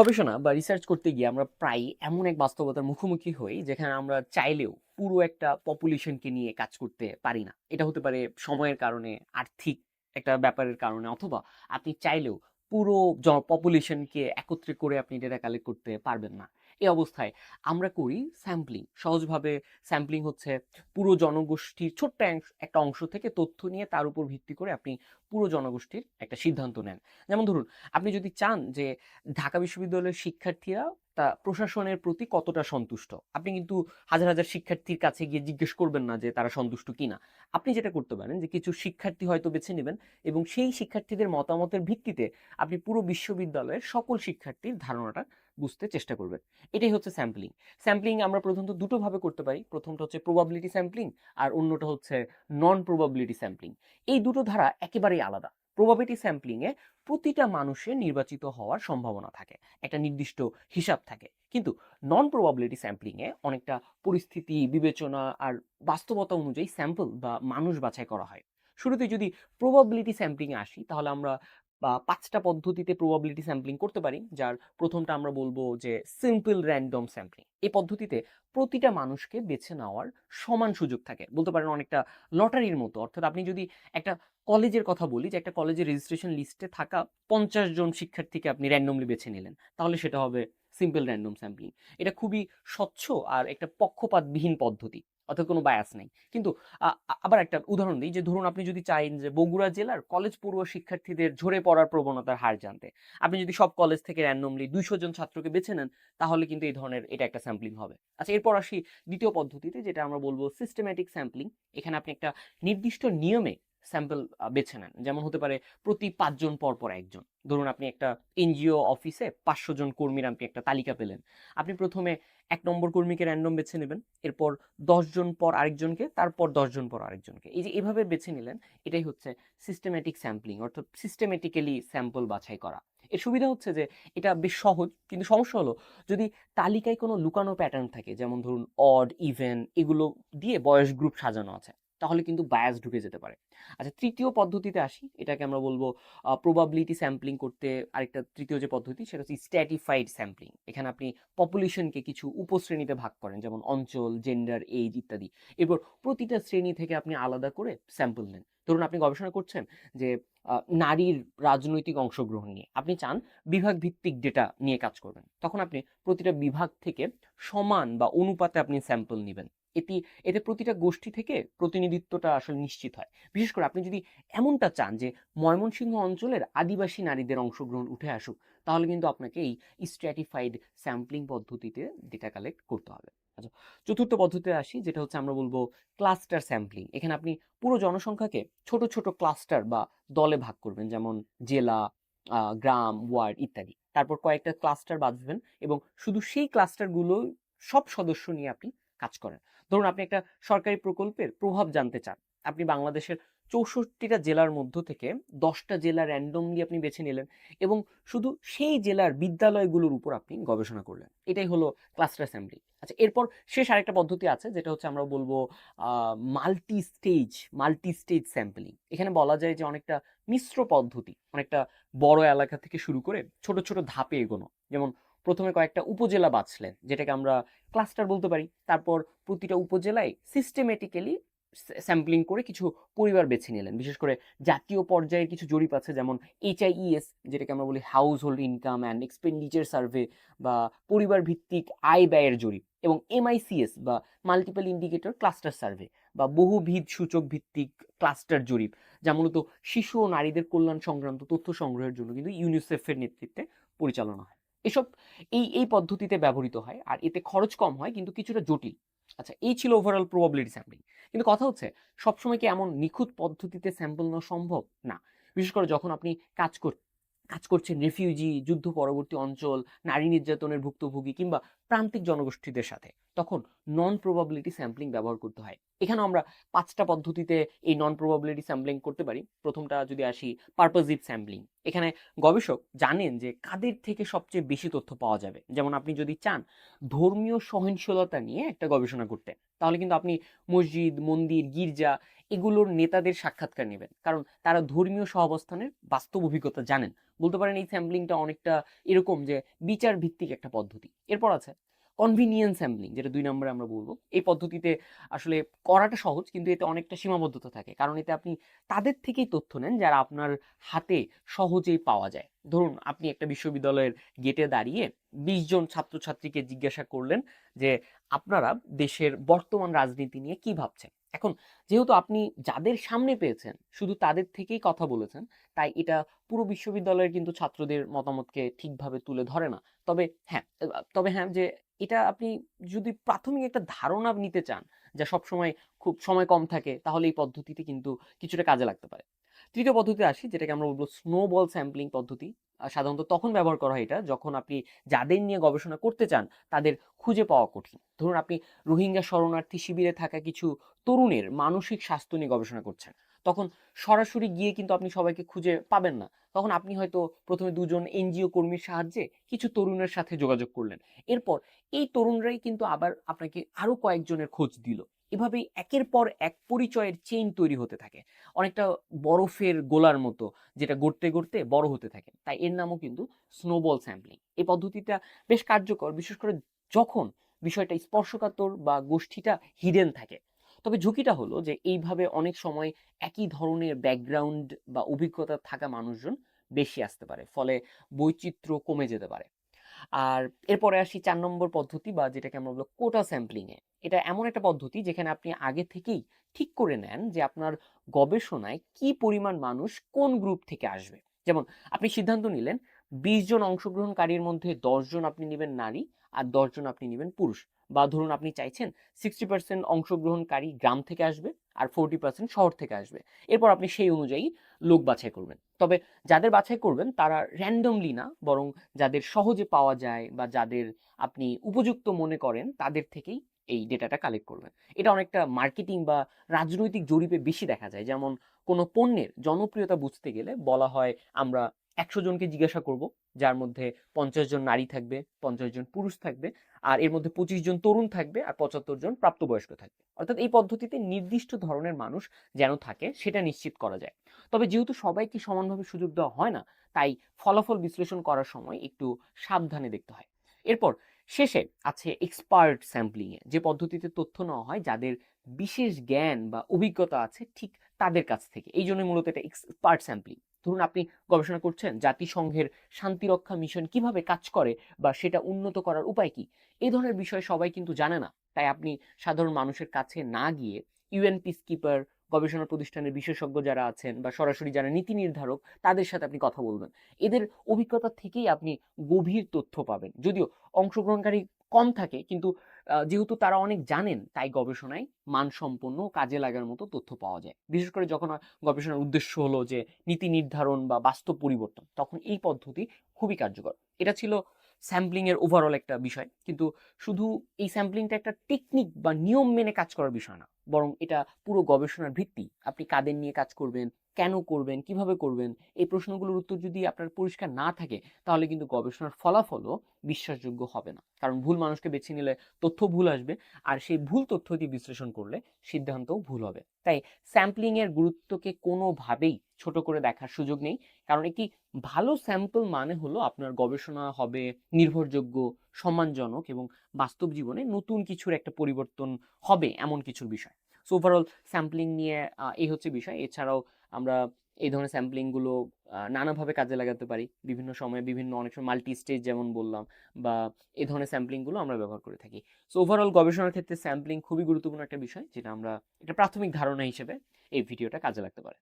গবেষণা বা রিসার্চ করতে গিয়ে আমরা প্রায় এমন এক বাস্তবতার মুখোমুখি হই যেখানে আমরা চাইলেও পুরো একটা পপুলেশনকে নিয়ে কাজ করতে পারি না। এটা হতে পারে সময়ের কারণে, আর্থিক একটা ব্যাপারের কারণে অথবা আপনি চাইলেও পুরো পপুলেশনকে একত্রে করে আপনি ডেটা কালেক্ট করতে পারবেন না। এই অবস্থায়। আমরা করি স্যাম্পলিং সহজভাবে স্যাম্পলিং হচ্ছে পুরো জনগোষ্ঠীর ছোট্ট একটা অংশ থেকে তথ্য নিয়ে তার উপর ভিত্তি করে আপনি পুরো জনগোষ্ঠীর একটা সিদ্ধান্ত নেন। যেমন ধরুন, আপনি যদি চান যে ঢাকা বিশ্ববিদ্যালয়ের শিক্ষার্থীরা তা প্রশাসনের প্রতি কতটা সন্তুষ্ট? আপনি কিন্তু হাজার হাজার শিক্ষার্থীর কাছে গিয়ে জিজ্ঞেস করবেন না যে তারা সন্তুষ্ট কিনা। আপনি যেটা করতে পারেন যে কিছু শিক্ষার্থী হয়তো বেছে নেবেন এবং সেই শিক্ষার্থীদের মতামতের ভিত্তিতে আপনি পুরো বিশ্ববিদ্যালয়ের সকল শিক্ষার্থীর ধারণাটা বুঝতে চেষ্টা করবেন। এটাই হচ্ছে স্যাম্পলিং। স্যাম্পলিং আমরা প্রথমত দুটো ভাবে করতে পারি। প্রথমটা হচ্ছে প্রবাবিলিটি স্যাম্পলিং আর অন্যটা হচ্ছে নন প্রবাবিলিটি স্যাম্পলিং এই দুটো ধারা একেবারেই আলাদা। প্রবাবিলিটি স্যাম্পলিংয়ে প্রতিটা মানুষের নির্বাচিত হওয়ার সম্ভাবনা থাকে। একটা নির্দিষ্ট হিসাব থাকে। কিন্তু নন প্রবাবিলিটি স্যাম্পলিংয়ে অনেকটা পরিস্থিতি, বিবেচনা আর বাস্তবতা অনুযায়ী স্যাম্পল বা মানুষ বাছাই করা হয়। শুরুতে যদি প্রবাবিলিটি স্যাম্পলিংয়ে আসি, তাহলে আমরা পাঁচটা পদ্ধতিতে প্রবাবিলিটি স্যাম্পলিং করতে পারি, যার প্রথমটা আমরা বলব যে সিম্পল র্যান্ডম স্যাম্পলিং এই পদ্ধতিতে প্রতিটা মানুষকে বেছে নেওয়ার সমান সুযোগ থাকে। বলতে পারেন অনেকটা লটারির মতো। অর্থাৎ আপনি যদি একটা কলেজের কথা বলি, যে একটা কলেজের রেজিস্ট্রেশন লিস্টে থাকা পঞ্চাশ জন শিক্ষার্থীকে আপনি র্যান্ডমলি বেছে নিলেন, তাহলে সেটা হবে সিম্পল র্যান্ডম স্যাম্পলিং এটা খুবই স্বচ্ছ আর একটা পক্ষপাতবিহীন পদ্ধতি। অর্থাৎ কোনো বায়াস নেই। কিন্তু আবার একটা উদাহরণ দিই যে ধরুন আপনি যদি চাইন যে বগুড়া জেলার কলেজ পড়ুয়া শিক্ষার্থীদের ঝরে পড়ার প্রবণতার হার জানতে, আপনি যদি সব কলেজ থেকে র্যান্ডমলি দুইশো জন ছাত্রকে বেছে নেন, তাহলে কিন্তু এই ধরনের এটা একটা স্যাম্পলিং হবে। আচ্ছা এরপর আসি দ্বিতীয় পদ্ধতিতে যেটা আমরা বলব সিস্টেম্যাটিক স্যাম্পলিং এখানে আপনি একটা নির্দিষ্ট নিয়মে স্যাম্পল বেছে নেন। যেমন হতে পারে প্রতি পাঁচজন পর পর একজন। ধরুন আপনি একটা এনজিও অফিসে পাঁচশো জন কর্মীর আপনি একটা তালিকা পেলেন। আপনি প্রথমে এক নম্বর কর্মীকে র্যান্ডম বেছে নেবেন। এরপর দশজন পর আরেকজনকে, তারপর দশজন পর আরেকজনকে। এই যে এভাবে বেছে নিলেন, এটাই হচ্ছে সিস্টেম্যাটিক স্যাম্পলিং অর্থাৎ সিস্টেমেটিক্যালি স্যাম্পল বাছাই করা। এর সুবিধা হচ্ছে যে এটা বেশ সহজ, কিন্তু সমস্যা হলো যদি তালিকায় কোনো লুকানো প্যাটার্ন থাকে, যেমন ধরুন অড ইভেন এগুলো দিয়ে বয়স গ্রুপ সাজানো আছে তাহলে কিন্তু বায়াস ঢুকে যেতে পারে। আচ্ছা তৃতীয় পদ্ধতিতে আসি। এটাকে আমরা বলব প্রবাবিলিটি স্যাম্পলিং করতে আরেকটা তৃতীয় যে পদ্ধতি, সেটা হচ্ছে স্ট্যাটিফাইড স্যাম্পলিং এখানে আপনি পপুলেশনকে কিছু উপশ্রেণীতে ভাগ করেন, যেমন অঞ্চল জেন্ডার এইজ ইত্যাদি। এরপর প্রতিটা শ্রেণি থেকে আপনি আলাদা করে স্যাম্পল নেন। ধরুন আপনি গবেষণা করছেন যে নারীর রাজনৈতিক অংশগ্রহণ নিয়ে। আপনি চান বিভাগ ভিত্তিক ডেটা নিয়ে কাজ করবেন। তখন আপনি প্রতিটা বিভাগ থেকে সমান বা অনুপাতে আপনি স্যাম্পল নেবেন। এটি, এতে প্রতিটা গোষ্ঠী থেকে প্রতিনিধিত্বটা আসলে নিশ্চিত হয়। বিশেষ করে আপনি যদি এমনটা চান যে ময়মনসিংহ অঞ্চলের আদিবাসী নারীদের অংশগ্রহণ উঠে আসুক, তাহলে কিন্তু আপনাকে এই স্ট্র্যাটিফাইড স্যাম্পলিং পদ্ধতিতে ডেটা কালেক্ট করতে হবে। আচ্ছা চতুর্থ পদ্ধতিতে আসি, যেটা হচ্ছে আমরা বলব ক্লাস্টার স্যাম্পলিং এখানে আপনি পুরো জনসংখ্যাকে ছোট ছোট ক্লাস্টার বা দলে ভাগ করবেন, যেমন জেলা গ্রাম, ওয়ার্ড ইত্যাদি। তারপর কয়েকটা ক্লাস্টার বাঁধবেন এবং শুধু সেই ক্লাস্টারগুলো সব সদস্য নিয়ে আপনি কাজ করেন। ধরুন আপনি একটা সরকারি প্রকল্পের প্রভাব জানতে চান। আপনি বাংলাদেশের চৌষট্টিটা জেলার মধ্য থেকে দশটা জেলা র্যান্ডমলি আপনি বেছে নিলেন এবং শুধু সেই জেলার বিদ্যালয়গুলোর উপর আপনি গবেষণা করলেন। এটাই হলো ক্লাস্টার অ্যাসেম্বলি আচ্ছা এরপর শেষ আরেকটা পদ্ধতি আছে, যেটা হচ্ছে আমরা বলব multi stage multi stage sampling এখানে বলা যায় যে অনেকটা মিশ্র পদ্ধতি, অনেকটা বড় এলাকা থেকে শুরু করে ছোট ছোট ধাপে এগোনো। যেমন প্রথমে কয়েকটা উপজেলা বাছলেন, যেটাকে আমরা ক্লাস্টার বলতে পারি। তারপর প্রতিটা উপজেলায় সিস্টেমেটিক্যালি স্যাম্পলিং করে কিছু পরিবার বেছে নিলেন। বিশেষ করে জাতীয় পর্যায়ের কিছু জরিপ আছে, যেমন এইচআইইএস যেটাকে আমরা বলি household income and expenditure survey বা পরিবার ভিত্তিক আয় ব্যয়ের জরিপ এবং এমআইসিএস বা মাল্টিপল ইন্ডিকেটর ক্লাস্টার সার্ভে বা বহুবিধ সূচক ভিত্তিক ক্লাস্টার জরিপ, যা মূলত শিশু ও নারীদের কল্যাণ সংক্রান্ত তথ্য সংগ্রহের জন্য কিন্তু ইউনিসেফের নেতৃত্বে পরিচালনা হয়। এসব এই এই পদ্ধতিতে ব্যবহৃত হয় আর এতে খরচ কম হয়, কিন্তু কিছুটা জটিল। আচ্ছা এই ছিল ওভারঅল প্রবাবিলিটি স্যাম্পলিং কিন্তু কথা হচ্ছে, সবসময় কি এমন নিখুঁত পদ্ধতিতে স্যাম্পল নেওয়া সম্ভব? না। বিশেষ করে যখন আপনি কাজ কর, কাজ করছেন রেফিউজি যুদ্ধ পরবর্তী অঞ্চল, নারী নির্যাতনের ভুক্তভোগী কিংবা প্রান্তিক জনগোষ্ঠীদের সাথে। তখন নন প্রবাবিলিটি স্যাম্পলিং ব্যবহার করতে হয়। এখানেও আমরা পাঁচটা পদ্ধতিতে এই নন প্রবাবিলিটি স্যাম্পলিং করতে পারি। প্রথমটা যদি আসি পারপাজিভ স্যাম্পলিং এখানে গবেষক জানেন যে কাদের থেকে সবচেয়ে বেশি তথ্য পাওয়া যাবে। যেমন আপনি যদি চান ধর্মীয় সহনশীলতা নিয়ে একটা গবেষণা করতে, তাহলে কিন্তু আপনি মসজিদ, মন্দির, গির্জা এগুলোর নেতাদের সাক্ষাৎকার নেবেন। কারণ তারা ধর্মীয় সহাবস্থানের বাস্তব অভিজ্ঞতা জানেন। বলতে পারেন এই স্যাম্পলিংটা অনেকটা এরকম যে বিচার ভিত্তিক একটা পদ্ধতি। এরপর আছে কনভিনিয়েন্স স্যাম্পলিং যেটা দুই নম্বরে আমরা বলব। এই পদ্ধতিতে আসলে করাটা সহজ, কিন্তু এতে অনেকটা সীমাবদ্ধতা থাকে। কারণ এতে আপনি তাদের থেকেই তথ্য নেন যারা আপনার হাতে সহজেই পাওয়া যায়। ধরুন, আপনি একটা বিশ্ববিদ্যালয়ের গেটে দাঁড়িয়ে বিশ জন ছাত্রছাত্রীকে জিজ্ঞাসা করলেন যে, আপনারা দেশের বর্তমান রাজনীতি নিয়ে কি ভাবছেন? এখন, যেহেতু আপনি যাদের সামনে পেয়েছেন, শুধু তাদের থেকেই কথা বলেছেন, তাই এটা পুরো বিশ্ববিদ্যালয়ের কিন্তু ছাত্রদের মতামতকে ঠিকভাবে তুলে ধরে না। তবে হ্যাঁ তবে হ্যাঁ যে এটা আপনি যদি প্রাথমিক একটা ধারণা নিতে চান যা সবসময় খুব সময় কম থাকে, তাহলে এই পদ্ধতিতে কিন্তু কিছুটা কাজে লাগতে পারে। তৃতীয় পদ্ধতিতে আসি, যেটাকে আমরা বলব স্নোবল স্যাম্পলিং পদ্ধতি। সাধারণত তখন ব্যবহার করা হয় এটা, যখন আপনি যাদের নিয়ে গবেষণা করতে চান, তাদের খুঁজে পাওয়া কঠিন। ধরুন আপনি রোহিঙ্গা শরণার্থী শিবিরে থাকা কিছু তরুণের মানসিক স্বাস্থ্য নিয়ে গবেষণা করছেন, তখন সরাসরি গিয়ে কিন্তু আপনি সবাইকে খুঁজে পাবেন না। তখন আপনি হয়তো প্রথমে দুজন এনজিও কর্মীর সাহায্যে কিছু তরুণের সাথে যোগাযোগ করলেন। এরপর এই তরুণরাই কিন্তু আবার আপনাকে আরও কয়েকজনের খোঁজ দিল। এভাবেই একের পর এক পরিচয়ের চেইন তৈরি হতে থাকে। অনেকটা বরফের গোলার মতো, যেটা গড়তে গড়তে বড় হতে থাকে। তাই এর নামও কিন্তু স্নোবল স্যাম্পলিং এই পদ্ধতিটা বেশ কার্যকর, বিশেষ করে যখন বিষয়টা স্পর্শকাতর বা গোষ্ঠীটা হিডেন থাকে। তবে ঝুঁকিটা হলো যে এইভাবে অনেক সময় একই ধরনের ব্যাকগ্রাউন্ড বা অভিজ্ঞতা থাকা মানুষজন বেশি আসতে পারে, ফলে বৈচিত্র্য কমে যেতে পারে। আর এরপরে আসি চার নম্বর পদ্ধতি বা যেটাকে আমরা বলব কোটা স্যাম্পলিং এ। এটা এমন একটা পদ্ধতি যেখানে আপনি আগে থেকেই ঠিক করে নেন যে আপনার গবেষণায় কি পরিমাণ মানুষ কোন গ্রুপ থেকে আসবে। যেমন আপনি সিদ্ধান্ত নিলেন, বিশ জন অংশগ্রহণকারীর মধ্যে দশজন আপনি নেবেন নারী আর দশজন আপনি নেবেন পুরুষ। বা ধরুন আপনি চাইছেন সিক্সটি পার্সেন্ট অংশগ্রহণকারী গ্রাম থেকে আসবে আর ফোরটি পার্সেন্ট শহর থেকে আসবে। এরপর আপনি সেই অনুযায়ী লোক বাছাই করবেন। তবে যাদের বাছাই করবেন তারা র্যান্ডমলি না, বরং যাদের সহজে পাওয়া যায় বা যাদের আপনি উপযুক্ত মনে করেন তাদের থেকেই এই ডেটাটা কালেক্ট করবেন। এটা অনেকটা মার্কেটিং বা রাজনৈতিক জরিপে বেশি দেখা যায়। যেমন কোনো পণ্যের জনপ্রিয়তা বুঝতে গেলে বলা হয়, আমরা একশো জনকে জিজ্ঞাসা করব যার মধ্যে পঞ্চাশ জন নারী থাকবে, পঞ্চাশ জন পুরুষ থাকবে, আর এর মধ্যে পঁচিশ জন তরুণ থাকবে আর পঁচাত্তর জন প্রাপ্তবয়স্ক থাকবে। অর্থাৎ এই পদ্ধতিতে নির্দিষ্ট ধরনের মানুষ যেন থাকে সেটা নিশ্চিত করা যায়। তবে যেহেতু সবাইকে সমানভাবে সুযোগ দেওয়া হয় না, তাই ফলাফল বিশ্লেষণ করার সময় একটু সাবধানে দেখতে হয়। এরপর শেষে আছে এক্সপার্ট স্যাম্পলিংয়ে যে পদ্ধতিতে তথ্য নেওয়া হয় যাদের বিশেষ জ্ঞান বা অভিজ্ঞতা আছে ঠিক তাদের কাছ থেকে। এই জন্য মূলত এটা এক্সপার্ট স্যাম্পলিং ধরুন আপনি গবেষণা করছেন জাতিসংঘের শান্তিরক্ষা মিশন কীভাবে কাজ করে বা সেটা উন্নত করার উপায় কি? এই ধরনের বিষয় সবাই কিন্তু জানে না। তাই আপনি সাধারণ মানুষের কাছে না গিয়ে ইউএন পিস কিপার গবেষণা প্রতিষ্ঠানের বিশেষজ্ঞ যারা আছেন বা সরাসরি যারা নীতি নির্ধারক, তাদের সাথে আপনি কথা বলবেন। এদের অভিজ্ঞতা থেকেই আপনি গভীর তথ্য পাবেন। যদিও অংশগ্রহণকারী কম থাকে, কিন্তু যেহেতু তারা অনেক জানেন, তাই গবেষণায় মানসম্পন্ন কাজে লাগার মতো তথ্য পাওয়া যায়। বিশেষ করে যখন গবেষণার উদ্দেশ্য হলো যে নীতি নির্ধারণ বা বাস্তব পরিবর্তন, তখন এই পদ্ধতি খুবই কার্যকর। এটা ছিল স্যাম্পলিং এর ওভারঅল একটা বিষয়। কিন্তু শুধু এই স্যাম্পলিংটা একটা টেকনিক বা নিয়ম মেনে কাজ করার বিষয় না। বরং এটা পুরো গবেষণার ভিত্তি। আপনি কাদের নিয়ে কাজ করবেন, কেন করবেন, কীভাবে করবেন, এই প্রশ্নগুলোর উত্তর যদি আপনার পরিষ্কার না থাকে, তাহলে কিন্তু গবেষণার ফলাফলও বিশ্বাসযোগ্য হবে না। কারণ ভুল মানুষকে বেছে নিলে তথ্য ভুল আসবে, আর সেই ভুল তথ্য দিয়ে বিশ্লেষণ করলে সিদ্ধান্তও ভুল হবে। তাই স্যাম্পলিং এর গুরুত্বকে কোনোভাবেই ছোট করে দেখার সুযোগ নেই। কারণ একটি ভালো স্যাম্পল মানে হলো আপনার গবেষণা হবে নির্ভরযোগ্য, সম্মানজনক এবং বাস্তব জীবনে নতুন কিছুর একটা পরিবর্তন হবে এমন কিছুর বিষয়। সো ওভারঅল স্যাম্পলিং নিয়ে এই হচ্ছে বিষয়। এছাড়াও আমরা এই ধরনের স্যাম্পলিংগুলো নানাভাবে কাজে লাগাতে পারি। বিভিন্ন সময়ে বিভিন্ন অনেক সময় মাল্টি স্টেজ যেমন বললাম বা এই ধরনের স্যাম্পলিংগুলো আমরা ব্যবহার করে থাকি। সো ওভারঅল গবেষণার ক্ষেত্রে স্যাম্পলিং খুবই গুরুত্বপূর্ণ একটা বিষয়, যেটা আমরা এটা প্রাথমিক ধারণা হিসেবে এই ভিডিওটা কাজে লাগতে পারে।